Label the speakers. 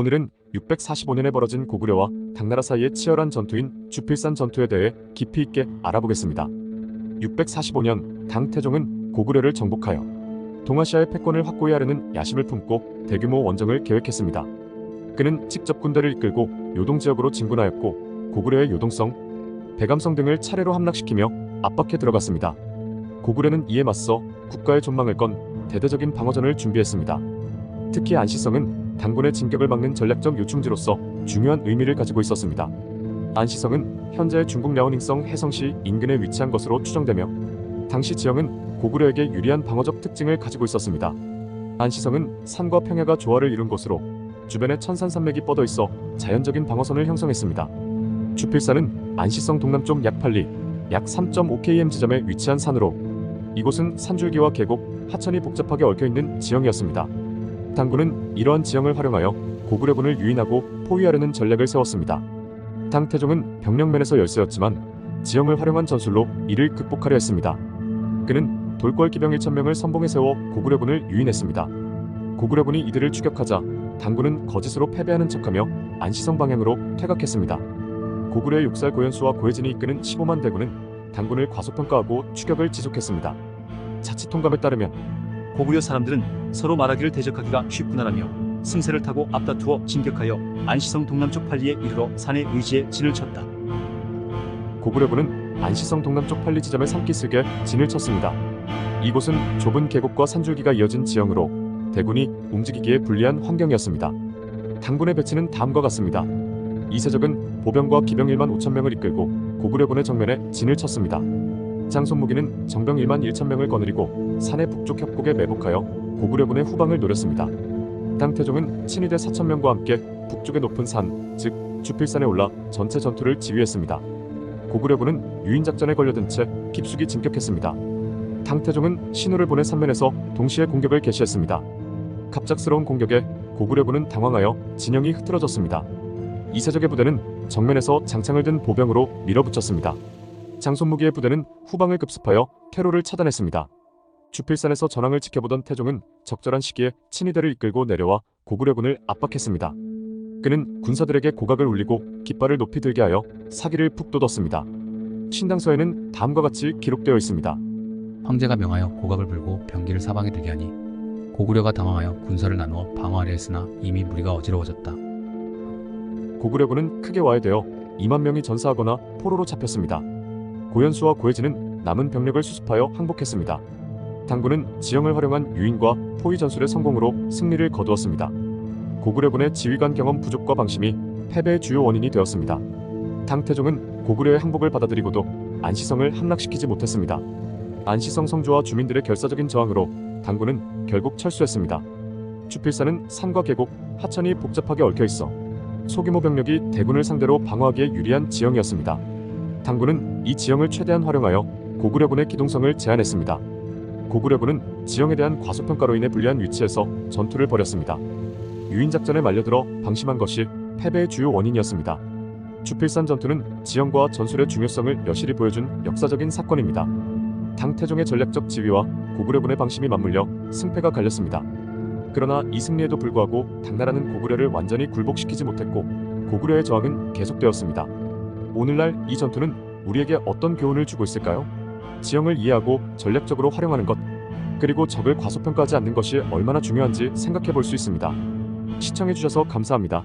Speaker 1: 오늘은 645년에 벌어진 고구려와 당나라 사이의 치열한 전투인 주필산 전투에 대해 깊이 있게 알아보겠습니다. 645년 당태종은 고구려를 정복하여 동아시아의 패권을 확고히 하려는 야심을 품고 대규모 원정을 계획했습니다. 그는 직접 군대를 이끌고 요동 지역으로 진군하였고 고구려의 요동성, 배감성 등을 차례로 함락시키며 압박해 들어갔습니다. 고구려는 이에 맞서 국가의 존망을 건 대대적인 방어전을 준비했습니다. 특히 안시성은 당군의 진격을 막는 전략적 요충지로서 중요한 의미를 가지고 있었습니다. 안시성은 현재 중국 랴오닝성 해성시 인근에 위치한 것으로 추정되며 당시 지형은 고구려에게 유리한 방어적 특징을 가지고 있었습니다. 안시성은 산과 평야가 조화를 이룬 곳으로 주변에 천산산맥이 뻗어 있어 자연적인 방어선을 형성했습니다. 주필산은 안시성 동남쪽 약 8리, 약 3.5km 지점에 위치한 산으로 이곳은 산줄기와 계곡, 하천이 복잡하게 얽혀 있는 지형이었습니다. 당군은 이러한 지형을 활용하여 고구려군을 유인하고 포위하려는 전략을 세웠습니다. 당태종은 병력면에서 열세였지만 지형을 활용한 전술로 이를 극복하려 했습니다. 그는 돌궐 기병 1천명을 선봉에 세워 고구려군을 유인했습니다. 고구려군이 이들을 추격하자 당군은 거짓으로 패배하는 척하며 안시성 방향으로 퇴각했습니다. 고구려의 육살 고현수와 고혜진이 이끄는 15만 대군은 당군을 과소평가하고 추격을 지속했습니다. 자치통감에 따르면
Speaker 2: 고구려 사람들은 서로 말하기를 대적하기가 쉽구나라며 승세를 타고 앞다투어 진격하여 안시성 동남쪽 팔리에 이르러 산의 의지에 진을 쳤다.
Speaker 1: 고구려군은 안시성 동남쪽 팔리 지점에 삼기슭에 진을 쳤습니다. 이곳은 좁은 계곡과 산줄기가 이어진 지형으로 대군이 움직이기에 불리한 환경이었습니다. 당군의 배치는 다음과 같습니다. 이세적은 보병과 기병 1만 5천 명을 이끌고 고구려군의 정면에 진을 쳤습니다. 장손무기는 정병 1만 1천 명을 거느리고 산의 북쪽 협곡에 매복하여 고구려군의 후방을 노렸습니다. 당태종은 친위대 4천 명과 함께 북쪽의 높은 산, 즉 주필산에 올라 전체 전투를 지휘했습니다. 고구려군은 유인 작전에 걸려든 채 깊숙이 진격했습니다. 당태종은 신호를 보내 산면에서 동시에 공격을 개시했습니다. 갑작스러운 공격에 고구려군은 당황하여 진영이 흐트러졌습니다. 이세적의 부대는 정면에서 장창을 든 보병으로 밀어붙였습니다. 장손무기의 부대는 후방을 급습하여 퇴로를 차단했습니다. 주필산에서 전황을 지켜보던 태종은 적절한 시기에 친위대를 이끌고 내려와 고구려군을 압박했습니다. 그는 군사들에게 고각을 울리고 깃발을 높이 들게 하여 사기를 푹 돋웠습니다. 신당서에는 다음과 같이 기록되어 있습니다.
Speaker 3: 황제가 명하여 고각을 불고 병기를 사방에 들게 하니 고구려가 당황하여 군사를 나누어 방어하려 했으나 이미 무리가 어지러워졌다.
Speaker 1: 고구려군은 크게 와해되어 2만 명이 전사하거나 포로로 잡혔습니다. 고현수와 고혜진은 남은 병력을 수습하여 항복했습니다. 당군은 지형을 활용한 유인과 포위 전술의 성공으로 승리를 거두었습니다. 고구려군의 지휘관 경험 부족과 방심이 패배의 주요 원인이 되었습니다. 당태종은 고구려의 항복을 받아들이고도 안시성을 함락시키지 못했습니다. 안시성 성주와 주민들의 결사적인 저항으로 당군은 결국 철수했습니다. 주필산은 산과 계곡, 하천이 복잡하게 얽혀 있어 소규모 병력이 대군을 상대로 방어하기에 유리한 지형이었습니다. 당군은 이 지형을 최대한 활용하여 고구려군의 기동성을 제한했습니다. 고구려군은 지형에 대한 과소평가로 인해 불리한 위치에서 전투를 벌였습니다. 유인작전에 말려들어 방심한 것이 패배의 주요 원인이었습니다. 주필산 전투는 지형과 전술의 중요성을 여실히 보여준 역사적인 사건입니다. 당태종의 전략적 지위와 고구려군의 방심이 맞물려 승패가 갈렸습니다. 그러나 이 승리에도 불구하고 당나라는 고구려를 완전히 굴복시키지 못했고 고구려의 저항은 계속되었습니다. 오늘날 이 전투는 우리에게 어떤 교훈을 주고 있을까요? 지형을 이해하고 전략적으로 활용하는 것, 그리고 적을 과소평가하지 않는 것이 얼마나 중요한지 생각해 볼 수 있습니다. 시청해 주셔서 감사합니다.